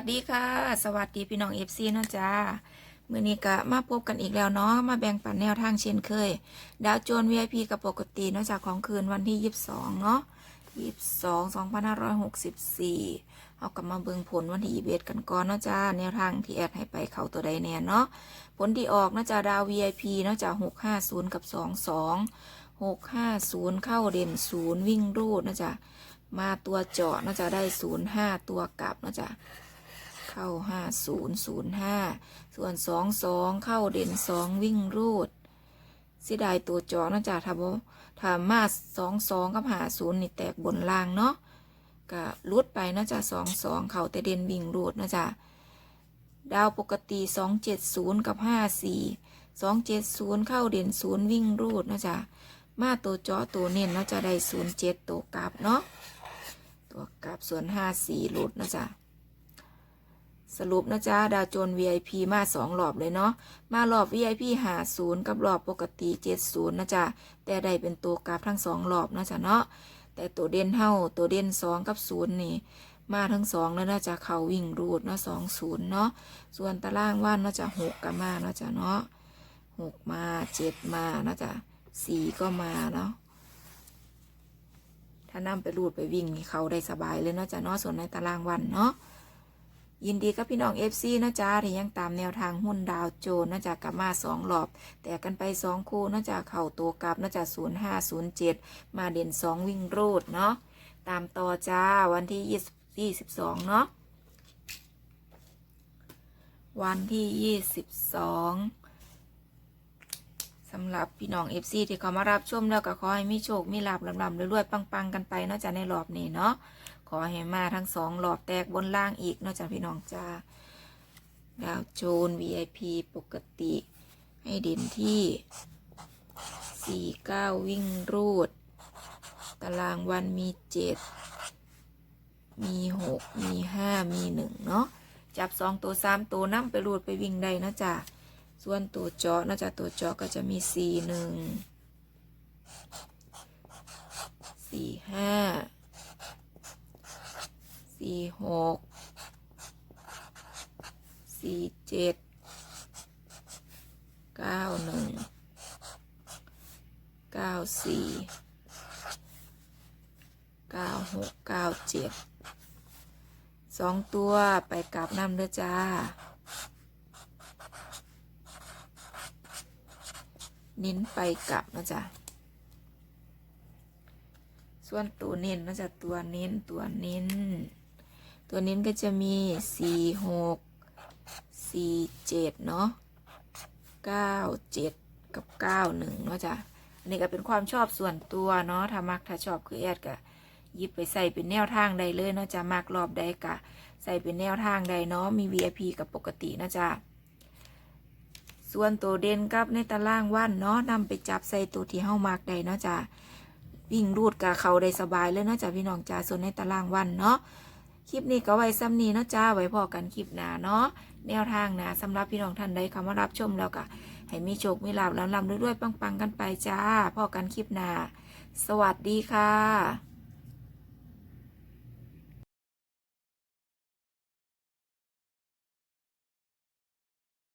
สดีค่ะ สวัสดีพี่น้องเอฟซีเนาะจ้ามื่อนี้ก็มาพบกันอีกแล้วเนาะมาแบ่งปันแนวทางเช่นเคย ดาวโจน VIP กับปกตินาะจากของคืนวันที่ 22 เนาะ22 2564 เอากลับมาเบิ่งผลวันที่21กันก่อนเนาะจ้าแนวทางที่แอดให้ไปเขาตัวใดแน่เนาะผลที่ออกเนาะจ้าดาว VIP เนาะจ้า650 กับ 22 650 เข้าเด่น 0 วิ่งรูดเนาะจ้ามาตัวเจาะเนาะจ้าได้ 05 ตัวกลับเนาะจ้า เข้าห้าศูนย์ศูนย์ห้าส่วนสองสองเข้าเด่นสองวิ่งรูดเสิดายตัวจอเนะจ๊ะถ้าบ่ถ้ามาสองสองกับหาศูนย์นี่แตกบนล่างเนาะก็ลุดไปนะจ๊ะสองสองเข้าแต่เด่นวิ่งรูดนะจ๊ะดาวปกติสองเจ็ดศูนย์กับห้าสี่สองเจ็ดศูนย์เข้าเด่นศูนย์วิ่งรูดนะจ๊ะมาตัวจอตัวเน้นนะจ๊ะได้ศูนย์เจ็ดตัวกลับเนาะตัวกลับส่วนห้าสี่รูดนะจ๊ะ สรุปนะจ๊ะดาวโจน VIP มาสองรอบเลยเนาะมารอบ VIP หาศูนย์กับรอบปกติเจ็ดศูนย์นะจ๊ะแต่ได้เป็นตัวกราฟทั้งสองรอบนะจ๊ะเนาะแต่ตัวเด่นเท่าตัวเด่นสองกับศูนย์นี่ มาทั้งสองแล้วนะจ๊ะเขาวิ่งรูดเนาะสองศูนย์เนาะส่วนตารางว่านนาะจ๊ะหกก็มาเนาะจ๊ะเนาะหกมาเจ็ดมานะจ๊ะสี่ก็มาเนาะถ้านำไปรูดไปวิ่งนี่เขาได้สบายเลยเนาะจ๊ะเนาะส่วนในตารางวันเนาะ ยินดีกับพี่น้อง FC นะจ๊ะที่ยังตามแนวทางหุ้นดาวโจนนะจ๊ะกลับมาสองหลอบ แต่กันไปสองคู่นะจ๊ะเข่าตัวกลับนะจ๊ะศูนย์ห้าศูนย์เจ็ดมาเด่นสองวิ่งรูดเนาะตามต่อจ้าวันที่ยี่ยี่สิบสองเนาะวันที่ยี่สิบสอง สำหรับพี่น้อง FC ที่เขามารับชมแล้วก็ขอให้มีโชคมีลาบลำลำรวยๆปังๆกันไปเนาะจ๊ะในรอบนี้เนาะขอให้มาทั้งสองหลอดแตกบนล่างอีกเนอกจากพี่น้องจ้าดาวโจน VIP ปกติ ให้เด่นที่ 49 วิ่งรูด ตารางวันมี 7 มี 6 มี 5 มี 1 เนาะจับ 2 ตัว 3 ตัวนั่ไปรูดไปวิ่งได้นะจ๊ะ ส่วนตัวจาะนะจ๊ะตัวจาะก็จะมี4 1 4 5สี่หกสี่เจ็ดเก้าหนึ่งเก้าสี่เก้าหกเก้าเจ็ดสองตัวไปกลับน้ำเด้อจ้า เน้นไปกลับนะจ๊ะ ส่วนตัวเน้นนะจ๊ะตัวเน้นตัวเน้น ตัวเน้นก็จะมีสี่หกสี่เจ็ดเนาะเก้าเจ็ดกับเก้าหนึ่งเนาะจ้ะอันนี้ก็เป็นความชอบส่วนตัวเนาะ ถ้ามักถ้าชอบคือแอดก็ยิบไปใส่เป็นแนวทางใดเลยเนาะจ้ะมักรอบใดกะ ใส่เป็นแนวทางใดเนาะ มี VIP กับปกตินะจ๊ะ ส่วนตัวเด่นกับในตารางว่านเนาะนำไปจับใส่ตัวที่เฮ้ามักใดเนาะจ้ะวิ่งรูดกับเขาได้สบายเลยเนาะจ้าพี่น้องจ้าส่วนในตารางวันเนาะคลิปนี้ก็ไว้ซ้ำนี้เนาะจ้าไว้พอกันคลิปหน้าเนาะแนวทางนะสำหรับพี่น้องท่านใดเข้ามารับชมแล้วก็ให้มีโชคมีลาบแล้วลำด้วยๆปังๆกันไปจ้าพอกันคลิปหน้าสวัสดีค่ะ